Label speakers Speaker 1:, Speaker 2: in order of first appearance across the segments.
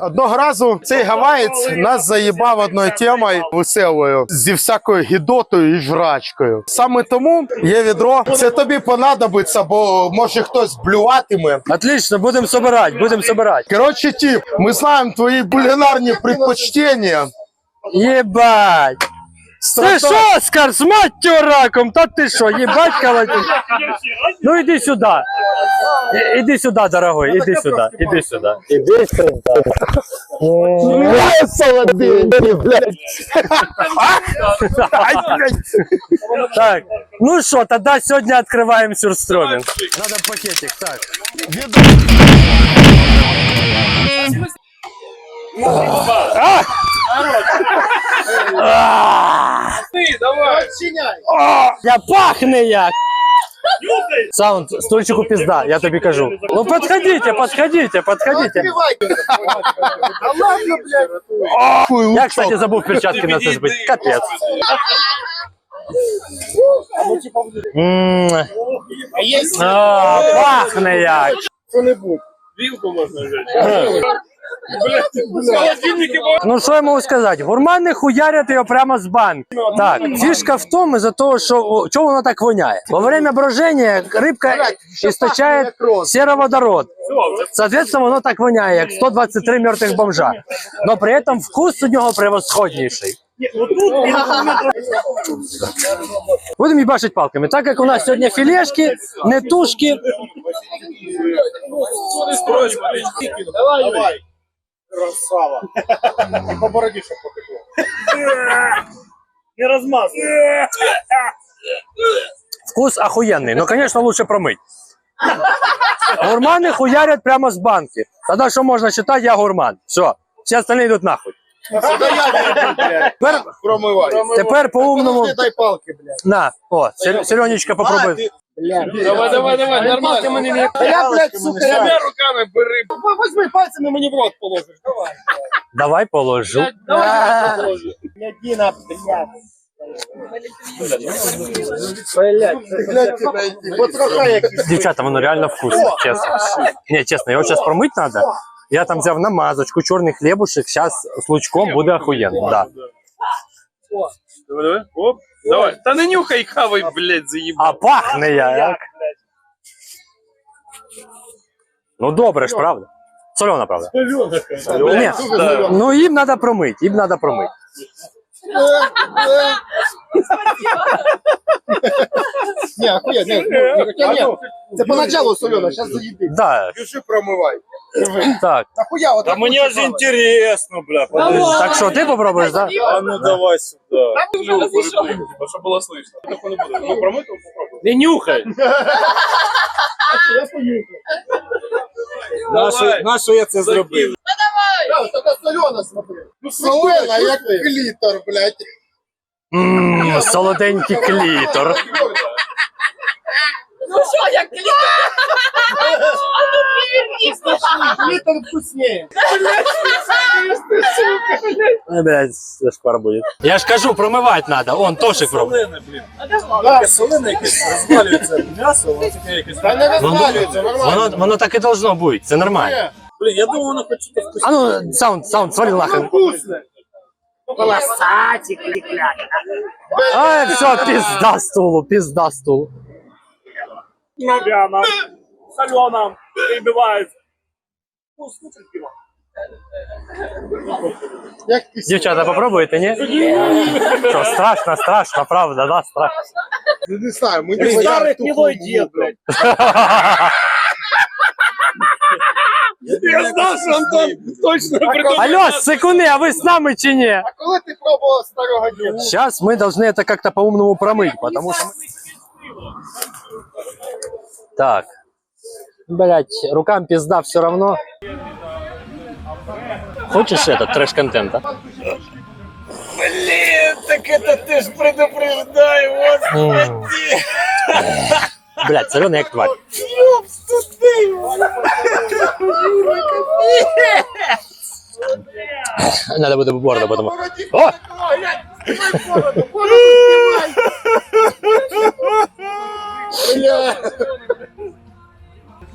Speaker 1: Одного разу цей гаваєць нас заїбав одною темою веселою зі всякою гідотою і жрачкою. Саме тому є відро. Це тобі понадобиться, бо може хтось блюватиме.
Speaker 2: Отлично, будемо собирати, будемо собирати.
Speaker 1: Коротше, тіп, ми знаємо твої кулінарні предпочтення.
Speaker 2: Єбать! Ти що, Оскар, з маттю раком? Та ти що, їбать колотить? Ну іди сюди. І- Іди сюди, дорогой, іди сюди, іди сюди. Іди сюди.
Speaker 1: Солоденький, блядь.
Speaker 2: Так, ну що, тоді сьогодні відкриваємо сюрстромінг. Надо пакетик, так. А! А! Я пахне як! Саунд, стульчику пизда, я тобі кажу. Ну подходите, подходите, подходите. Я, кстати, забув перчатки на це збити. Капець. М. А, Пахне як.
Speaker 3: Вилку можно взять. Блядь, с холодильника можно.
Speaker 2: Ну що я можу сказати? Гурмани хуярять його прямо з банки. Так, фішка в тому, із-за того, що о, чого воно так воняє. Во время брожения рибка істочає сероводород. Соответственно, воно так воняє, як 123 мертвих бомжа. Но при этом вкус у нього превосходнейший. Будемо їбашити палками. Так як у нас сьогодні філешки, не тушки.
Speaker 3: Давай, давай. Красава. И по бороде чтоб потекло. Не размазывай.
Speaker 2: Вкус охуенный. Но, конечно, лучше промыть. Гурманы хуярят прямо с банки. Тогда что можно считать, я гурман. Все. Все остальные идут нахуй. Тепер,
Speaker 3: Промывай.
Speaker 2: тепер по-умному.
Speaker 1: Дай палки, блядь.
Speaker 2: На, о, Сер- Сережечка попробуй.
Speaker 3: Давай, давай, давай, нормально.
Speaker 1: Я, блядь, сука, я...
Speaker 3: Двумя руками бери.
Speaker 1: Возьми пальцами мені в рот положиш. Давай.
Speaker 2: Давай положу.
Speaker 3: Давай положи.
Speaker 1: Діна, блядь. Блядь, тебе, потроха якісь.
Speaker 2: Девчата, воно реально вкусно, честно. Не, честно, его сейчас промыть надо. Я там взяв намазочку, чорний хлібушек, сейчас с лучком буде охуєнно. Да.
Speaker 3: Давай, давай. Оп. Давай. Та не нюхай, хавай, блядь, заїбав.
Speaker 2: А пахне я, як? Ну добре ж, правда? Солена, правда? Ні, ну їм треба промити, їм треба промити.
Speaker 1: Ні, охуя, ні, ну, ні, ні. Це поначалу солено, зараз заїди.
Speaker 2: Да,
Speaker 1: Пиши, промивай.
Speaker 2: так.
Speaker 1: Нахуя вот
Speaker 3: Да мне же интересно, бля. подожди.
Speaker 2: Так що, ти попробуєш, да?
Speaker 3: А ну давай сюда. Чтобы было слышно. Так он и будет. Ну, промыть его попробуй. Не нюхай. Давай.
Speaker 4: Нащо я це зробив?
Speaker 1: Смотри. Ну, солена, як клітор, блядь.
Speaker 2: Ммм, солоденький клітор.
Speaker 5: Ну що, як клітор? А ну.
Speaker 1: Клітор вкуснее.
Speaker 2: Блядь, зашквар буде. Я ж кажу, промивати треба. Он, Тошик пробує.
Speaker 3: Солене, блін.
Speaker 1: Да,
Speaker 3: Солене якесь розвалюється м'ясо, воно таке якесь.
Speaker 1: Та не розвалюється,
Speaker 2: Воно,
Speaker 1: нормально.
Speaker 2: воно так і должно бути, це нормально.
Speaker 3: Блін, я думав, воно хоч щось вкусне.
Speaker 2: А ну, саунд, саунд, свали нахрен.
Speaker 1: Вкусне.
Speaker 2: Ай, все, пизда стулу, пизда стулу.
Speaker 3: Навяно. Солено. Перебивает.
Speaker 1: Як ти
Speaker 2: Дівчата, попробуєте, ні? Що, страшно, страшно, правда, да, страшно.
Speaker 1: Ну, не знаю, ми не
Speaker 3: Старый
Speaker 1: варіант
Speaker 3: гнилой
Speaker 1: тухлу
Speaker 3: дед,
Speaker 1: блядь.
Speaker 3: Я знал, что Антон точно придумал.
Speaker 2: Алло, секунди, а ви з нами чи ні?
Speaker 1: А коли ти пробував старого діда?
Speaker 2: Сейчас мы должны это как-то по-умному промыть, потому что... Так. Блять, рукам пизда все равно. Хочешь этот трэш-контента?
Speaker 3: Блин, так это ты ж предупреждай, вот.
Speaker 2: Блять, соленый як тварь. Надо буде бороду потом. О!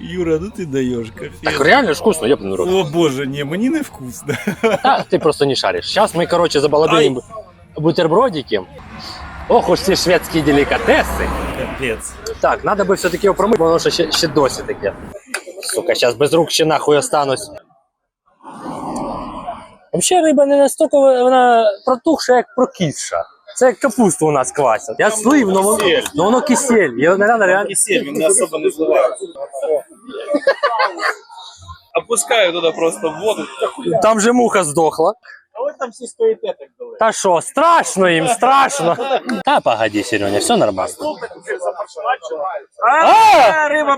Speaker 4: Юра, ну ти даєш
Speaker 2: Так
Speaker 4: капець.
Speaker 2: реально ж вкусно, ёбаный рот.
Speaker 4: О боже, ні, мені не вкусно.
Speaker 2: А, ты просто не шаришь. Сейчас мы, короче, забалабиним бутербродики. Ох уж ці шведські делікатеси.
Speaker 4: Капець.
Speaker 2: Так, надо би все-таки його промити, воно що ще, ще досі таке. Сука, зараз без рук ще нахуй останусь. Взагалі риба не настільки вона протухша, як прокисша. Це як капусту у нас квасять. Я слив, но воно, но воно кисель. Його не треба реально.
Speaker 3: Кисель, він не особо не зливає. Опускаю туди просто в воду.
Speaker 2: Там же муха здохла.
Speaker 3: А ви там всі стоїте так далеко.
Speaker 2: Та що, страшно їм, страшно. Та погоди, Сереня, все нормально. А!
Speaker 3: Риба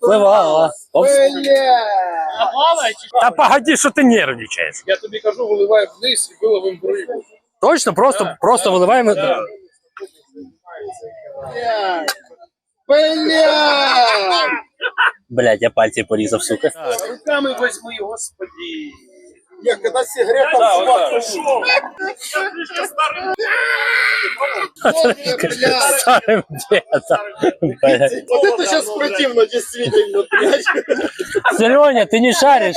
Speaker 2: Пливала. Опс. Та погоди, що ти нервничаєш.
Speaker 3: Я тобі кажу, виливай вниз і виловим рибу.
Speaker 2: Точно, просто, просто виливаємо. Блять, я пальці порізав, сука.
Speaker 3: Руками возьми, господи.
Speaker 1: Я коли сигарета
Speaker 3: Да,
Speaker 1: в
Speaker 3: вот.
Speaker 2: Старим дедом.
Speaker 1: Вот это сейчас противно, действительно, блядь.
Speaker 2: Сереня, ти не шариш.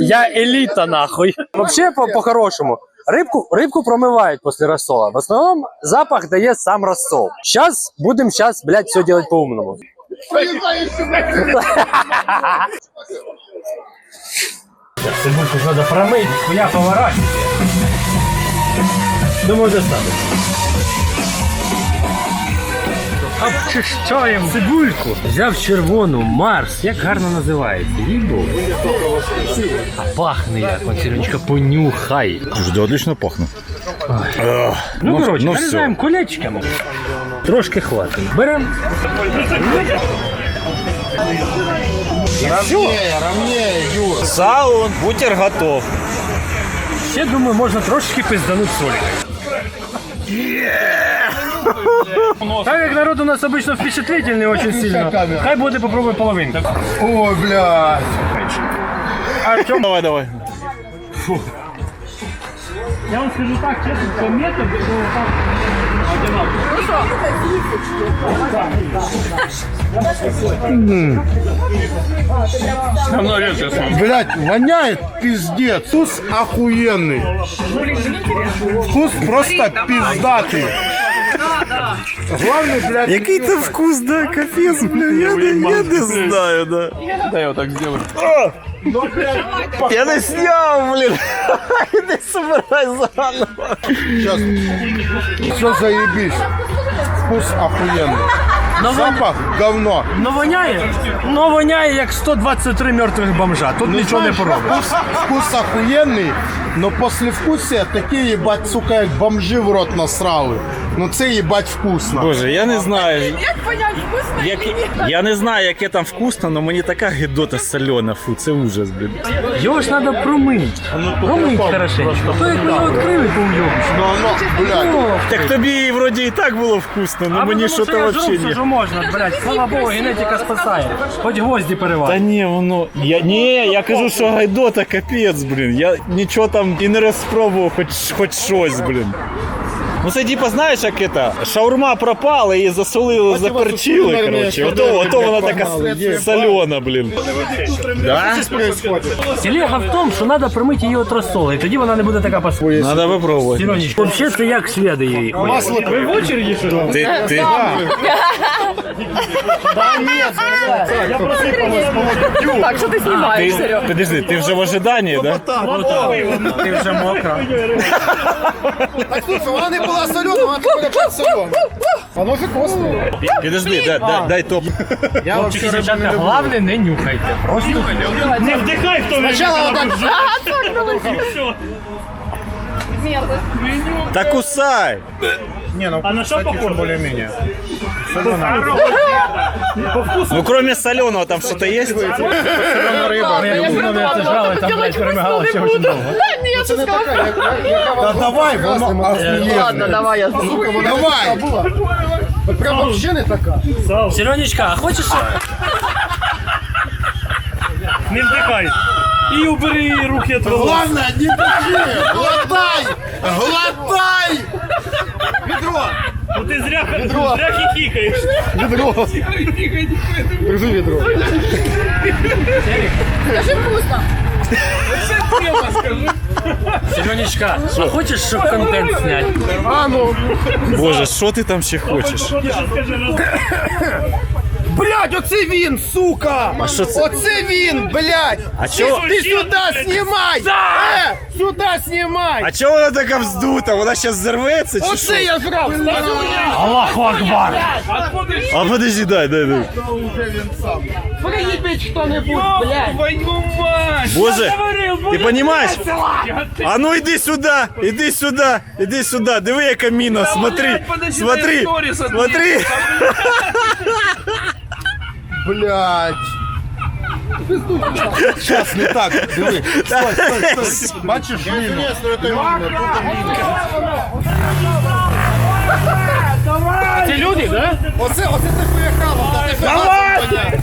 Speaker 2: Я еліта, нахуй. Вообще, по- по-хорошому. Рибку, рибку промивають після рассола. В основному запах дає сам рассол. Сейчас будем сейчас, блядь, все делать по-умному. Цибульку надо промыть, хуя поворачивать. Думаю, достаточно. Обчищаємо цибульку. Взяв червону, Марс. Як гарно називається. Їбо. А пахне як, от, Сірочка, понюхай.
Speaker 4: Жди, отлично пахне.
Speaker 2: Ну, коротше,
Speaker 4: ну,
Speaker 2: нарізаємо колечками. Трошки хватить. Беремо.
Speaker 1: Ровнее, ровнее, Юр.
Speaker 4: Саун, бутер готов.
Speaker 2: Ще, думаю, можна трошки пиздануть солі. Так як народ у нас обычно впечатлительный очень сильно, хай буде попробуй половинку.
Speaker 1: Ой, блядь.
Speaker 2: Артем,
Speaker 4: Давай, давай.
Speaker 2: я вам скажу так, честно, что метод был так
Speaker 1: Блядь, воняет пиздец. Вкус охуенный. Вкус просто пиздатый. Главное, блядь,
Speaker 4: Який там вкус, да, капець, блін, я, не, я не знаю, да.
Speaker 3: Дай я отак зроблю.
Speaker 4: Я не сняв, блін. Не собирай заново.
Speaker 1: сейчас. Все заебись. Вкус охуенный. Запах говно.
Speaker 2: Ну воняє, ну воняє як 123 мертвих бомжа. Тут нічого не
Speaker 1: Знаешь,
Speaker 2: поробиш.
Speaker 1: Вкус, вкус охуенный, но послевкусие такі, їбать, сука, як бомжи в рот насрали. Ну це їбать вкусно.
Speaker 4: Боже, я не знаю.
Speaker 5: Як понять, вкусно
Speaker 4: Як,
Speaker 5: чи ні?
Speaker 4: я не знаю, яке там вкусно, але мені така гидота солена, фу, це ужас, блін.
Speaker 2: Його ж треба промити. Промити хорошенько. То як ми його відкрили, то уйобиш.
Speaker 1: Ну, ну, блядь.
Speaker 4: Так тобі вроді і так було вкусно, ну мені що то взагалі ні.
Speaker 2: що можна, блядь. Слава Богу, генетика спасає. Хоч гвозді
Speaker 4: Та
Speaker 2: перевай.
Speaker 4: ні, воно. Я, ні, я кажу, що гайдота капець, блін. Я нічого там і не розпробував, хоч, хоч щось, блін. Ну це типа, знаєш, як це, шаурма пропала і засолили, заперчили, коротше. Ото, ото вона така солена, блін. Да?
Speaker 2: Телега в тому, що треба промити її от розсолу, і тоді вона не буде така пасує.
Speaker 4: Надо
Speaker 2: випробувати. Взагалі це як шведи її.
Speaker 1: Масло
Speaker 2: Ви в очереді що?
Speaker 4: Ти, ти,
Speaker 5: Так, що ти знімаєш, Серега?
Speaker 4: подожди, ти вже в ожиданні, да?
Speaker 2: Ти вже мокра.
Speaker 1: Так, слушай, вона не була солена, вона тепер опять солена. Воно же вкусне.
Speaker 4: Підожди, дай, дай, дай топ.
Speaker 1: Я
Speaker 2: Хлопчики, дівчатка, головне не нюхайте. Просто не вдихай, хто не
Speaker 1: Сначала вот так
Speaker 4: Та кусай!
Speaker 2: А на що похоже? Более-менее.
Speaker 4: Ну кроме соленого там что-то есть?
Speaker 2: Я там, блядь,
Speaker 5: я.
Speaker 1: Да давай,
Speaker 5: Ладно, давай я
Speaker 1: Давай. Прям вообще не така.
Speaker 2: Сіронічка, а хочеш? Не вдихай. І убери руки від волос.
Speaker 1: Главное, не пиши. Глотай. Глотай. Ведро.
Speaker 3: Ну ти зря, зря хіхікаєш.
Speaker 1: Відро. Держи відро.
Speaker 2: Сережечка, а хочеш, щоб контент зняти?
Speaker 1: А ну.
Speaker 4: Боже, що ти там ще хочеш?
Speaker 1: Блядь, оце він, сука!
Speaker 4: А що це?
Speaker 1: Оце він, блядь!
Speaker 4: А чого?
Speaker 1: Ти сюди знімай! Е, сюди знімай!
Speaker 4: А чого вона така вздута? Вона зараз зірветься чи що?
Speaker 1: Оце я жрав!
Speaker 2: Аллаху Акбар!
Speaker 4: А подожди, дай, дай, дай.
Speaker 6: Проїбіть хто-небудь, блядь.
Speaker 3: Твою мать!
Speaker 4: Боже, ти розумієш? А ну іди сюди, іди сюди, іди сюди. Диви, яка міна, смотри,
Speaker 3: блядь, подожди,
Speaker 4: смотри,
Speaker 3: дай сторіс одні.
Speaker 4: смотри.
Speaker 1: Блядь! Сейчас не так, диви. Стой, стой, стой. Бачиш міну?
Speaker 2: Це люди, да?
Speaker 1: Оце, оце ти поїхала, та ти Давай!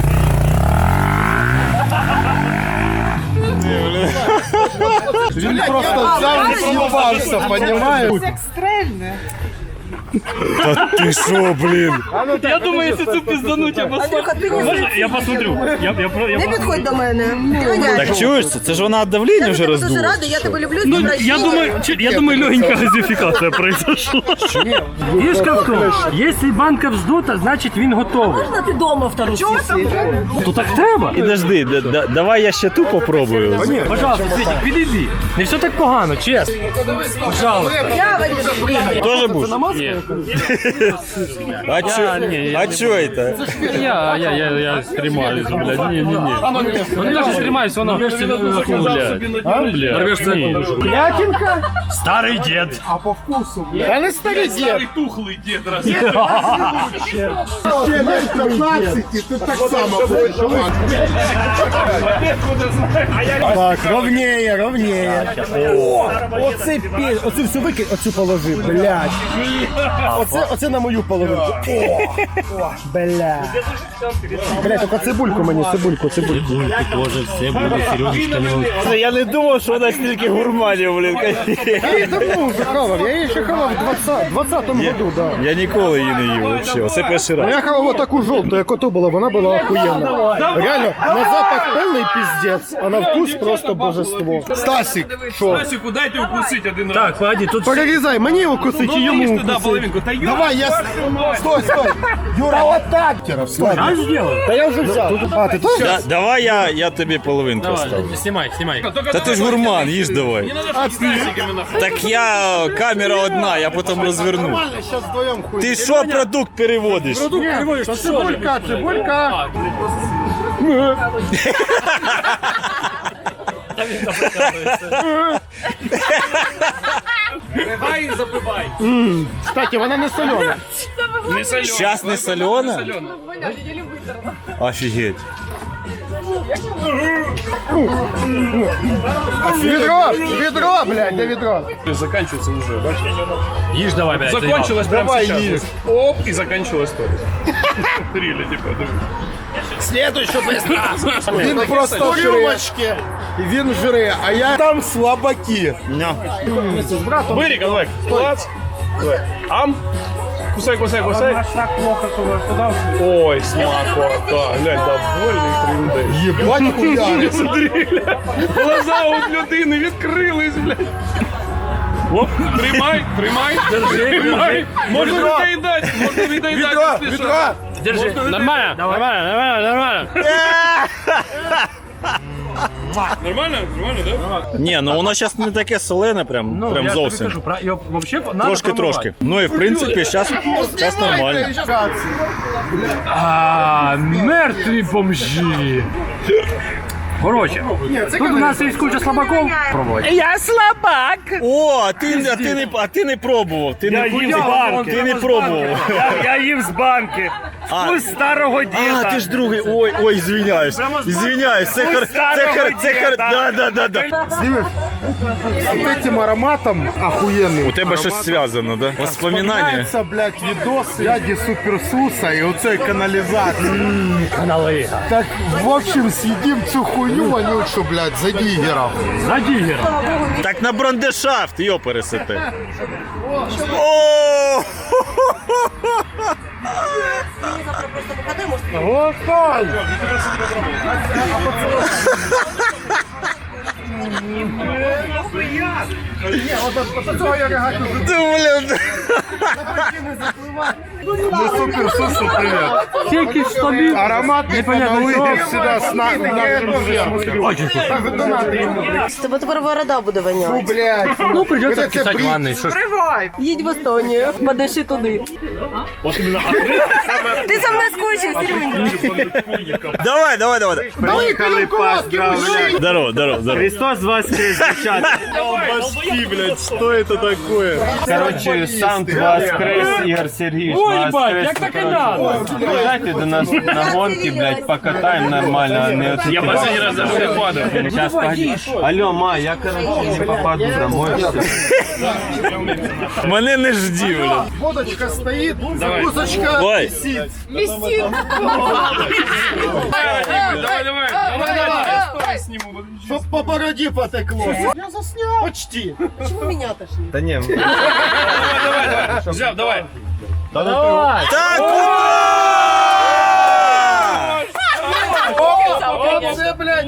Speaker 1: Він просто взяв і з'їбався, понімаєш?
Speaker 4: Та ти що, блін?
Speaker 3: Я думаю, якщо цю пиздануть, я посмотрю. Можна? Я посмотрю. Я, я, про- я,
Speaker 7: Не підходь до мене. Не.
Speaker 4: Так чуєш це? Це ж вона давлення вже
Speaker 7: Я дуже
Speaker 4: роздула.
Speaker 7: рада, я тебе люблю.
Speaker 3: Ну,
Speaker 7: ти
Speaker 3: я думаю, чи- я думаю, легенькая газификация произошла.
Speaker 2: Фішка в тому, якщо банка вздута, значить він готовий.
Speaker 7: Можна ти дома втору сісі?
Speaker 2: То так треба.
Speaker 4: Підожди, да- да- давай я ще ту попробую.
Speaker 2: Пожалуйста, Світик, підійди. Не все так погано, чесно. Пожалуйста.
Speaker 7: Я.
Speaker 4: Тоже будеш? А чо,
Speaker 3: ні,
Speaker 4: а чо це?
Speaker 3: Я, я, я, я стремаюсь, блядь, не, не, не. Ну, не даже стремаюсь, он рвешься на кулаку, блядь. А, блядь. Рвешься на кулаку.
Speaker 2: Старий дід.
Speaker 1: Та не старий дід.
Speaker 3: Старый тухлый дед, раз.
Speaker 1: Ще не 15, і ти так само будеш жувати.
Speaker 8: Так, ровніє, ровніє. О, оце пі... Оцю всю викинь, оцю положи, блядь. Оце, оце на мою половинку. О, блядь. Блядь, тільки цибульку мені, цибульку, цибульку.
Speaker 4: Я не думав, що вона стільки гурманів, блін.
Speaker 8: Я її давно вже хавав, я її ще хавав в 20, 20-му году, да.
Speaker 4: Я ніколи її не їв взагалі. Це перший
Speaker 8: Ну,
Speaker 4: раз.
Speaker 8: Я хавав отаку жовту, як ото була, вона була охуєнна. Реально, на запах повний піздець, а на вкус просто божество.
Speaker 1: Стасік, що?
Speaker 3: Стасику, дайте укусить один раз.
Speaker 2: Так, погоди, тут
Speaker 8: Перерізай, мені укусить і
Speaker 3: Ну,
Speaker 8: йому укусить.
Speaker 3: Половинку. Та ё-
Speaker 1: Давай, я... Стой, стой! Юра, вот так! Стой.
Speaker 2: я зробив.
Speaker 8: Та я. А, ти теж?
Speaker 4: Да- Давай я, я тобі половинку оставлю.
Speaker 2: Знімай.
Speaker 3: Только
Speaker 4: Та ти ж гурман, їж давай.
Speaker 3: Не надо с Стасиками нахуй.
Speaker 4: Так я камера одна, я потім розверну.
Speaker 1: Нормально, сейчас вдвоем хуй.
Speaker 4: Ти що продукт переводиш?
Speaker 8: Цибулька, цибулька.
Speaker 3: Давай запивай.
Speaker 8: Кстати, вона не солена.
Speaker 3: Не солено.
Speaker 4: Щас не солена? Офігеть.
Speaker 8: Відро, відро, блядь, де відро?
Speaker 3: Заканчивается уже.
Speaker 2: Їж давай, блядь.
Speaker 3: Закончилось прямо
Speaker 1: Давай,
Speaker 3: сейчас.
Speaker 1: есть.
Speaker 3: Оп, и заканчивалось то. Рили, типа.
Speaker 1: Він просто в рюмочці, і він жре, а я там слабаки.
Speaker 3: Бырик, давай. Клац. Ам. Кусай, кусай, кусай. Ой, смакота. Глянь, довольний тринде.
Speaker 1: Єбать хуяри.
Speaker 3: Смотри, бля. Глаза у людини відкрились, блядь. Оп, тримай, тримай, тримай. Можна
Speaker 1: Відро.
Speaker 3: відоїдати, можна відоїдати.
Speaker 1: Відро, відро.
Speaker 2: Держи. Нормально, нормально, нормально, нормально.
Speaker 3: Нормально? Нормально, да?
Speaker 4: Ні, ну воно зараз не таке солене, прям,
Speaker 2: Ну,
Speaker 4: прям
Speaker 2: я тобі
Speaker 4: зовсім.
Speaker 2: кажу, про- його вообще надо
Speaker 4: Трошки,
Speaker 2: промивати.
Speaker 4: трошки. Ну і в принципі, зараз нормально.
Speaker 2: А, мертві бомжі. Короче, тут у нас є куча слабаков. Пробуй.
Speaker 6: Я слабак.
Speaker 4: О, а ти, а ти, не, а ти не пробував. Ти не,
Speaker 3: їв з банки.
Speaker 4: Ти не пробував.
Speaker 3: Я, я їв з банки.
Speaker 4: А, старого діда. А, ти ж другий. Ой, ой, звиняюсь. Звиняюсь. Це хар... Це хар... Це хар... Да, да, да, да.
Speaker 8: Снимешь? С этим ароматом охуенный.
Speaker 4: У тебе щось зв'язано, да? Воспоминання?
Speaker 8: Вспоминается, блядь, видос дяді Суперсуса і оцей каналізації.
Speaker 2: Каналига.
Speaker 8: Так, в общем, съедим цю хуйню вонючу, блядь, за дігером.
Speaker 2: За дігера.
Speaker 4: Так на брандешафт, йо пересити. О!
Speaker 7: Завтра просто покатай, может,
Speaker 4: Ти, блін.
Speaker 8: Ну, Суперсусу привет.
Speaker 2: Тільки ж тобі.
Speaker 8: Аромат
Speaker 2: Непонятно
Speaker 8: выйдет
Speaker 2: чого.
Speaker 8: сюда с на...
Speaker 2: Очень вкусно.
Speaker 7: з тебе тепер борода буде воняти.
Speaker 8: Блядь.
Speaker 2: Ну, придется
Speaker 8: Це
Speaker 2: писать
Speaker 8: брід.
Speaker 2: ванной. Що ж.
Speaker 7: Їдь в Естонію, подиши туди. Ти за мною скучив, Сережа.
Speaker 4: Давай, давай, давай.
Speaker 8: Поехали поздравлять.
Speaker 4: Здорово, здорово, здорово.
Speaker 6: Христос воскрес, дівчата.
Speaker 4: Колбаски, блядь, что это такое?
Speaker 9: Короче, сам воскрес, Игорь Сергеевич
Speaker 2: Ой, бать,
Speaker 9: воскрес.
Speaker 2: як так і надо.
Speaker 9: Приезжайте до нас на гонки, блядь, покатаем нормально, а не вот
Speaker 3: Я последний раз даже не падаю.
Speaker 9: Сейчас, погоди. Алло, ма, я, короче, не попаду домой.
Speaker 4: Мене не жди, блядь.
Speaker 8: Водочка стоит, закусочка
Speaker 4: Ой.
Speaker 8: висит.
Speaker 3: Давай, давай. Давай, давай. Сниму.
Speaker 8: Чтоб по бороде потекло. Я заснял. Почти.
Speaker 7: Чому мене тошнить?
Speaker 9: Да не,
Speaker 3: Взяв, давай.
Speaker 4: Так,
Speaker 8: Оце, блядь.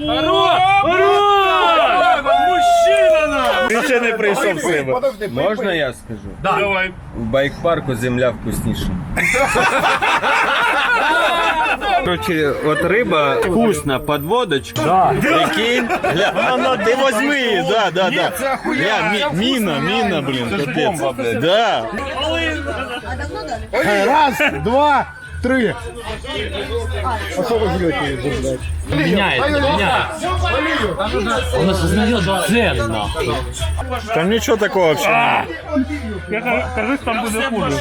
Speaker 4: Він ще не прийшов в себе.
Speaker 8: Подожди,
Speaker 9: можно я скажу?
Speaker 3: Давай.
Speaker 9: В байк-парку земля вкуснейшая. Короче, вот рыба вкусно под водочку.
Speaker 4: Прикинь. Гля, ну, ну, ти возьми її, да, да, да.
Speaker 8: це охуєнно,
Speaker 4: Гля,
Speaker 8: це
Speaker 4: мі- міна,
Speaker 8: вкусно,
Speaker 4: міна,
Speaker 8: реально.
Speaker 4: блін,
Speaker 9: Це ж
Speaker 4: капець.
Speaker 9: бомба, блядь.
Speaker 4: Да.
Speaker 8: Раз, два, три. А що ви ждете, блядь?
Speaker 2: Меняет, меняет. Он осознает ценно.
Speaker 4: Там нічого такого вообще.
Speaker 6: Кажись, там буде хуже.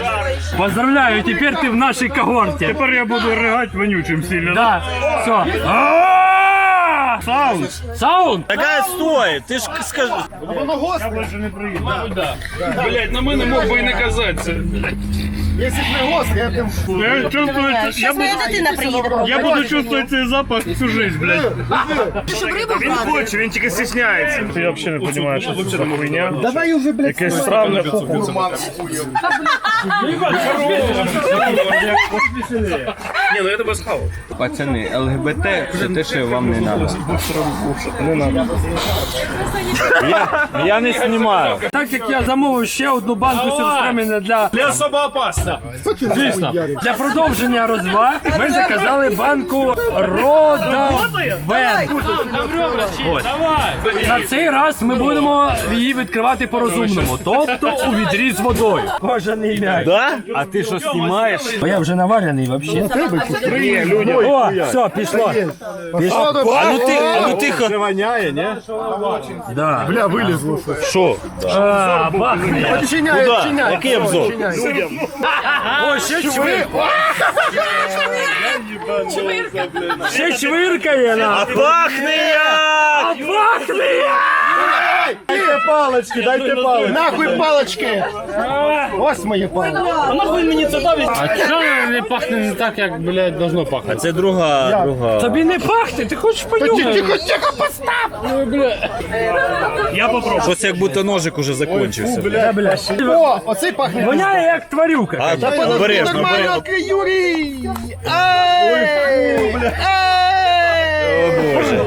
Speaker 6: Поздравляю, тепер ти в нашій когорті. Тепер я буду ригати вонючим сильно.
Speaker 2: Да, все.
Speaker 6: Саунд!
Speaker 2: Саунд!
Speaker 4: Такая стой, ти ж скажи.
Speaker 8: Воно гостре.
Speaker 3: Блять, на мене мог би і не казатися.
Speaker 8: Якщо б не гостре, я б...
Speaker 6: Я чувствую, я
Speaker 7: Щас
Speaker 6: буду,
Speaker 7: моя дитина приїде.
Speaker 6: я буду чувствувати цей запах всю жизнь, блядь.
Speaker 7: Щоб рибу
Speaker 6: Він
Speaker 7: брати.
Speaker 6: хоче, він тільки стесняється. Я взагалі не розумію, що це за хуйня.
Speaker 8: Давай уже, блядь,
Speaker 6: Якесь странне.
Speaker 3: Ні, ну я тебе схавав.
Speaker 9: Пацаны, ЛГБТ це те, що вам не надо.
Speaker 4: Я, я не знімаю.
Speaker 2: Так як я замовив ще одну банку сюрстремена для,
Speaker 3: Не особо опасно.
Speaker 2: звісно, для продовження розваг, ми заказали банку Родавен. На цей раз ми будемо її відкривати по-розумному, тобто у відрі з водою. Кожаний м'яч.
Speaker 4: Да?
Speaker 2: А ти що знімаєш? Бо я вже наварений взагалі. О, все, пішло. Пішло.
Speaker 4: А ну ти, а ну тихо.
Speaker 2: Да.
Speaker 8: Бля, вилізло.
Speaker 4: Що?
Speaker 2: А, бахне.
Speaker 8: Чиняє, чиняє.
Speaker 4: Який обзор?
Speaker 2: О, ще чвир... Ще чвиркає на.
Speaker 4: А пахне як!
Speaker 2: Пахне!
Speaker 8: Дайте палочки, дайте палочки. Нахуй палочки. Ось мої палочки.
Speaker 6: А чого не пахне не так, як, блядь, должно пахнути?
Speaker 4: Це друга, друга.
Speaker 2: Тобі не пахне, ти хочеш понюхати?
Speaker 8: Тихо, тихо, постав.
Speaker 6: Я попробую.
Speaker 4: Щось як будто ножик уже закончився.
Speaker 2: Бля, бля.
Speaker 8: О, оцей пахне.
Speaker 2: Воняє як тварюка.
Speaker 4: А, обережно, обережно.
Speaker 8: Нормально, Юрій. Ей!
Speaker 4: О, Боже.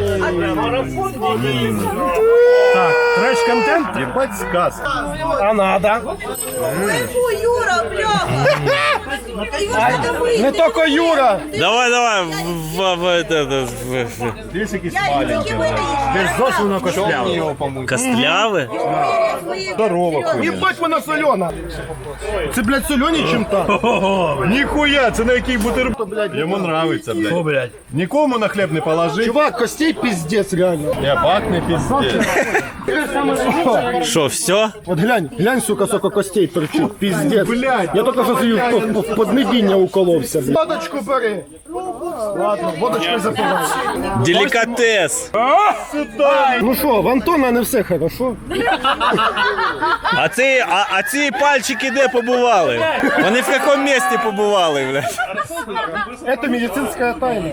Speaker 2: Так, треш-контент.
Speaker 8: А надо.
Speaker 7: Фу, Юра, бляха.
Speaker 8: Не тільки Юра.
Speaker 4: Давай, давай, в, в, в, это, это, в, в.
Speaker 2: Бездословно костлявий.
Speaker 4: Костляве?
Speaker 8: Єбать вона солена. Це, блядь, солені чим то.
Speaker 10: Ніхуя, це на який бутерброд. Йому нравиться, блядь.
Speaker 2: О, блядь.
Speaker 10: Нікому на хліб не положи.
Speaker 8: Чувак, костей пиздец, реально.
Speaker 10: Я пахне піздець.
Speaker 4: Що, все?
Speaker 8: От глянь, глянь, сука, соко костей торчить, піздець. Блядь. Я тільки що собі в- в поднебіння уколовся, блядь. Водочку бери. Ладно, водочку запивай.
Speaker 4: Делікатес.
Speaker 8: Ну що, в Антона не все хорошо.
Speaker 4: А ці, а, а ці пальчики де побували? Вони в якому місці побували, блядь?
Speaker 8: Это медицинская тайна.